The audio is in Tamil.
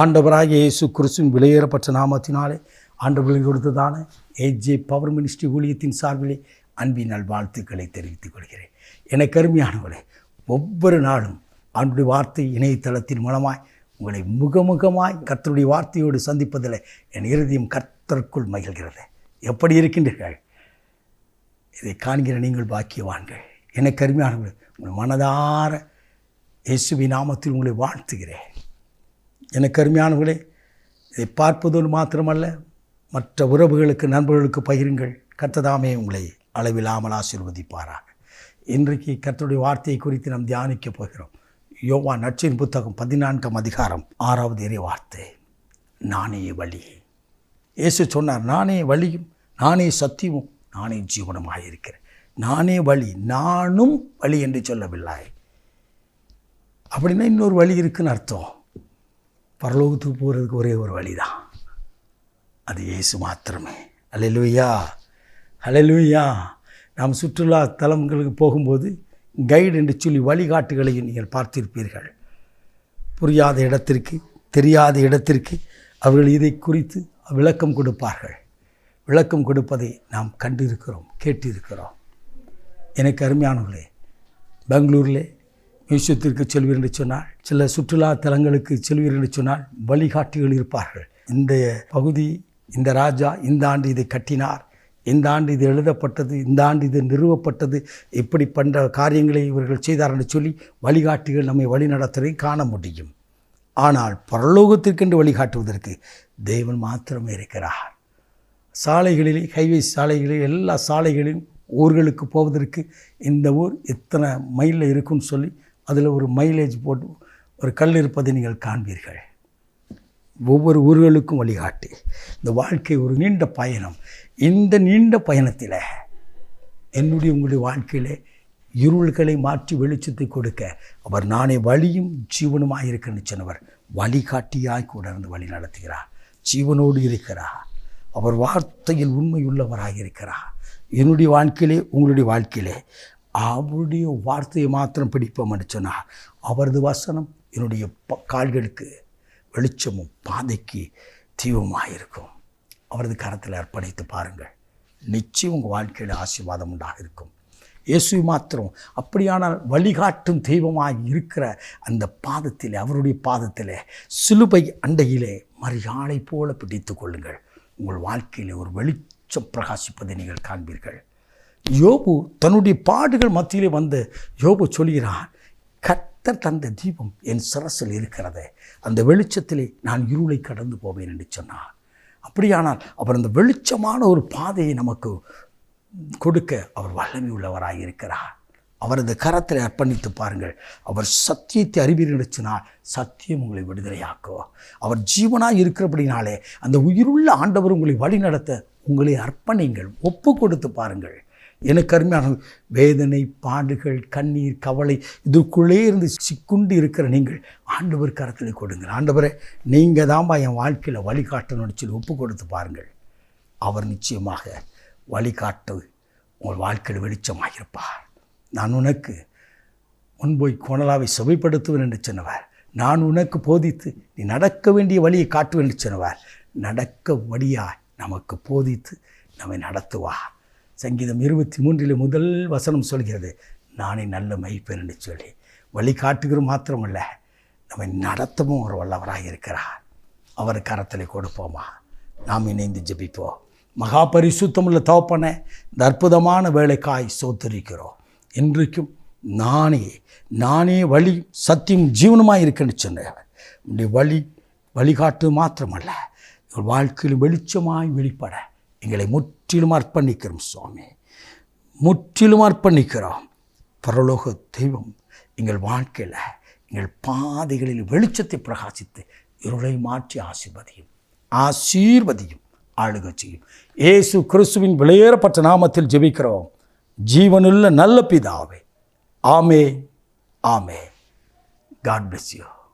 ஆண்டவராக இயேசு கிறிஸ்துவின் விலையேறப்பட்ட நாமத்தினாலே ஆண்டவர்களுக்கு கொடுத்ததான ஏஜே பவர் மினிஸ்ட்ரி ஊழியத்தின் சார்பிலே அன்பின் நல்வாழ்த்துக்களை தெரிவித்துக் கொள்கிறேன். என அருமையானவர்களே ஒவ்வொரு நாளும் ஆண்டுடைய வார்த்தை இணையதளத்தின் மூலமாய் உங்களை முகமுகமாய் கர்த்தருடைய வார்த்தையோடு சந்திப்பதில் என் இறுதியும் கர்த்தருக்குள் மகிழ்கிறது. எப்படி இருக்கின்றீர்கள்? இதை காண்கிற நீங்கள் பாக்கியவான்கள். என கருமையானவர்கள் உங்கள் மனதார இயேசுவி நாமத்தில் உங்களை வாழ்த்துகிறேன். எனக்கு அருமையானவர்களே இதை பார்ப்பதோடு மாத்திரமல்ல மற்ற உறவுகளுக்கு நண்பர்களுக்கு பகிருங்கள். கத்ததாமே உங்களை அளவில்லாமல் ஆசீர்வதிப்பாராக. இன்றைக்கு கர்த்தருடைய வார்த்தையை குறித்து நாம் தியானிக்கப் போகிறோம். யோவா நட்சின் புத்தகம் பதினான்காம் அதிகாரம் ஆறாவது இறை வார்த்தை. நானே வழி. இயேசு சொன்னார் நானே வழியும் நானே சத்தியமும் நானே ஜீவனமாக இருக்கிறேன். நானே வழி நானும் வழி என்று சொல்லவில்லை. அப்படின்னா இன்னொரு வழி இருக்குன்னு அர்த்தம். பரலோகத்துக்கு போகிறதுக்கு ஒரே ஒரு வழி தான் அது இயேசு மாத்திரமே. ஹalleluya ஹalleluya நாம் சுற்றுலா தலங்களுக்கு போகும்போது கைடு என்று சொல்லி வழிகாட்டுகளையும் நீங்கள் பார்த்திருப்பீர்கள். புரியாத இடத்திற்கு தெரியாத இடத்திற்கு அவர்கள் இதை குறித்து விளக்கம் கொடுப்பார்கள். விளக்கம் கொடுப்பதை நாம் கண்டிருக்கிறோம் கேட்டிருக்கிறோம். எனக்கு அருமையானவர்களே பெங்களூரில் மியூசியத்திற்கு செல்வீர் என்று சொன்னால் சில சுற்றுலா தலங்களுக்கு செல்வீர் என்று சொன்னால் வழிகாட்டிகள் இருப்பார்கள். இந்த பகுதி இந்த ராஜா இந்த ஆண்டு இதை கட்டினார். இந்த ஆண்டு இது எழுதப்பட்டது இந்த ஆண்டு இது நிறுவப்பட்டது இப்படி பண்ணுற காரியங்களை இவர்கள் செய்தார் என்று சொல்லி வழிகாட்டிகள் நம்மை வழிநடத்துவதை காண முடியும். ஆனால் பரலோகத்திற்கென்று வழிகாட்டுவதற்கு தேவன் மாத்திரமே இருக்கிறார். சாலைகளிலே ஹைவே சாலைகளில் எல்லா சாலைகளிலும் ஊர்களுக்கு போவதற்கு இந்த ஊர் இத்தனை மைலில் இருக்குன்னு சொல்லி அதில் ஒரு மைலேஜ் போட்டு ஒரு கல் இருப்பதை நீங்கள் காண்பீர்கள். ஒவ்வொரு ஊர்களுக்கும் வழிகாட்டி. இந்த வாழ்க்கை ஒரு நீண்ட பயணம். இந்த நீண்ட பயணத்தில் என்னுடைய உங்களுடைய வாழ்க்கையிலே இருள்களை மாற்றி வெளிச்சத்தை கொடுக்க அவர் நானே வழியும் ஜீவனுமாக இருக்கிறேன்னு சொன்னவர் வழிகாட்டியாய் கூட இருந்து வழி நடத்துகிறார். ஜீவனோடு இருக்கிறார். அவர் வார்த்தையில் உண்மையுள்ளவராக இருக்கிறார். என்னுடைய வாழ்க்கையிலே உங்களுடைய வாழ்க்கையிலே அவருடைய வார்த்தையை மாத்திரம் பிடிப்போம் என்று அவரது வசனம் என்னுடைய ப கால்களுக்கு வெளிச்சமும் பாதைக்கு தீவமாக இருக்கும். அவரது கரத்தில் அர்ப்பணித்து பாருங்கள். நிச்சயம் உங்கள் வாழ்க்கையில் ஆசீர்வாதம் உண்டாக இருக்கும். இயேசு மாத்திரம் அப்படியானால் வழிகாட்டும் தெய்வமாக இருக்கிற அந்த பாதத்தில் அவருடைய பாதத்தில் சிலுவை அண்டையிலே மரியாதை போல பிடித்து கொள்ளுங்கள். உங்கள் வாழ்க்கையில் ஒரு வெளிச்சம் பிரகாசிப்பதை நீங்கள் காண்பீர்கள். யோபு தன்னுடைய பாடுகள் மத்தியிலே வந்து யோபு சொல்கிறான் கர்த்தர் தந்த தீபம் என் சிரசில் இருக்கிறது. அந்த வெளிச்சத்திலே நான் இருளை கடந்து போவேன் என்று சொன்னார். அப்படியானால் அவர் அந்த வெளிச்சமான ஒரு பாதையை நமக்கு கொடுக்க அவர் வல்லமை உள்ளவராக இருக்கிறார். அவரது கரத்தில் அர்ப்பணித்து பாருங்கள். அவர் சத்தியத்தை அறிவீர்கள் சொன்னால் சத்தியம் உங்களை விடுதலையாக்கோ. அவர் ஜீவனாக இருக்கிறபடினாலே அந்த உயிருள்ள ஆண்டவர் உங்களை வழிநடத்த உங்களை அர்ப்பணிங்கள். ஒப்பு கொடுத்து பாருங்கள். எனக்கு அருமையான வேதனை பாடுகள் கண்ணீர் கவலை இதுக்குள்ளே இருந்து சிக்குண்டு இருக்கிற நீங்கள் ஆண்டவர் கரத்தில் கொடுங்கள். ஆண்டவரை நீங்கள் தான்பா என் வாழ்க்கையில் வழிகாட்டணும்னு சொல்லி ஒப்பு கொடுத்து பாருங்கள். அவர் நிச்சயமாக வழிகாட்டு உங்கள் வாழ்க்கையில் வெளிச்சமாக இருப்பார் நான் உனக்கு முன்போய் கோணலாவை செவைப்படுத்துவேன் என்று சொன்னவர். நான் உனக்கு போதித்து நீ நடக்க வேண்டிய வழியை காட்டுவேன் என்று சொன்னவர். நடக்க வழியாய் நமக்கு போதித்து நம்மை நடத்துவார். சங்கீதம் இருபத்தி மூன்றில் முதல் வசனம் சொல்கிறது நானே நல்ல மைப்பேன் சொல்லி. வழி காட்டுகிற மாத்திரமல்ல நம்மை நடத்தவும் ஒரு வல்லவராக இருக்கிறார். அவர் கரத்தில் கொடுப்போமா? நாம் இணைந்து ஜெபிப்போம். மகா பரிசுத்தமுள்ள தோப்பனை இந்த அற்புதமான வேலைக்காய் சோத்தரிக்கிறோம். இன்றைக்கும் நானே நானே வழி சத்தியம் ஜீவனமாக இருக்குன்னு சொன்னேன். வழி வழிகாட்டு மாத்திரமல்ல வாழ்க்கையில் வெளிச்சமாய் வெளிப்பட. எங்களை முற்றிலும் அர்ப்பணிக்கிறோம் சுவாமி. முற்றிலும் அர்ப்பணிக்கிறோம். பரலோக தெய்வம் எங்கள் வாழ்க்கையில் எங்கள் பாதைகளில் வெளிச்சத்தை பிரகாசித்து இருளை மாற்றி ஆசிர்வதியும் ஆசீர்வதியும் ஆளுக செய்யும். ஏசு கிறிஸ்துவின் விளையேறப்பட்ட நாமத்தில் ஜெபிக்கிறோம். ஜீவனுள்ள நல்ல பிதாவே. ஆமே ஆமே காட் பிளஸ் யூ